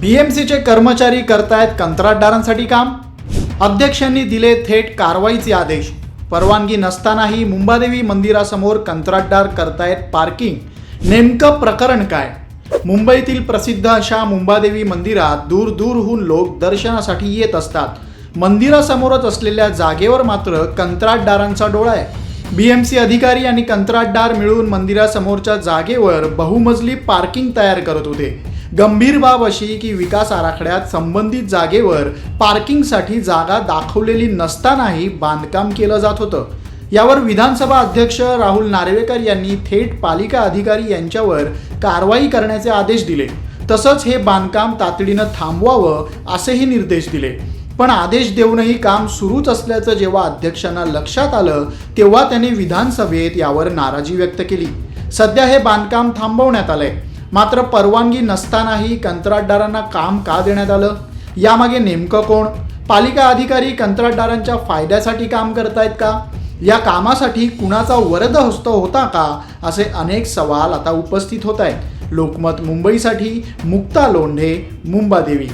बीएमसीचे कर्मचारी करतायत कंत्राटदारांसाठी काम. अध्यक्षांनी दिले थेट कारवाईचे आदेश. परवानगी नसतानाही मुंबादेवी मंदिरासमोर कंत्राटदार करतायत पार्किंग. नेमकं प्रकरण काय? मुंबईतील प्रसिद्ध अशा मुंबादेवी मंदिरात दूर दूरहून लोक दर्शनासाठी येत असतात. मंदिरासमोरच असलेल्या जागेवर मात्र कंत्राटदारांचा डोळा आहे. बीएमसी अधिकारी आणि कंत्राटदार मिळून मंदिरासमोरच्या जागेवर बहुमजली पार्किंग तयार करत होते. गंभीर बाब अशी की विकास आराखड्यात संबंधित जागेवर पार्किंगसाठी जागा दाखवलेली नसतानाही बांधकाम केलं जात होतं. यावर विधानसभा अध्यक्ष राहुल नार्वेकर यांनी थेट पालिका अधिकारी यांच्यावर कारवाई करण्याचे आदेश दिले. तसंच हे बांधकाम तातडीनं थांबवावं असेही निर्देश दिले. पण आदेश देऊनही काम सुरूच असल्याचं जेव्हा अध्यक्षांना लक्षात आलं तेव्हा त्यांनी विधानसभेत यावर नाराजी व्यक्त केली. सध्या हे बांधकाम थांबवण्यात आलंय. मात्र परवानगी नसतानाही कंत्राटदारांना काम का देण्यात आलं? यामागे नेमकं कोण? पालिका अधिकारी कंत्राटदारांच्या फायद्यासाठी काम करतायत का? या कामासाठी कुणाचा वरद हस्त होता का? असे अनेक सवाल आता उपस्थित होत आहेत. लोकमत मुंबईसाठी मुक्ता लोंढे मुंबादेवी.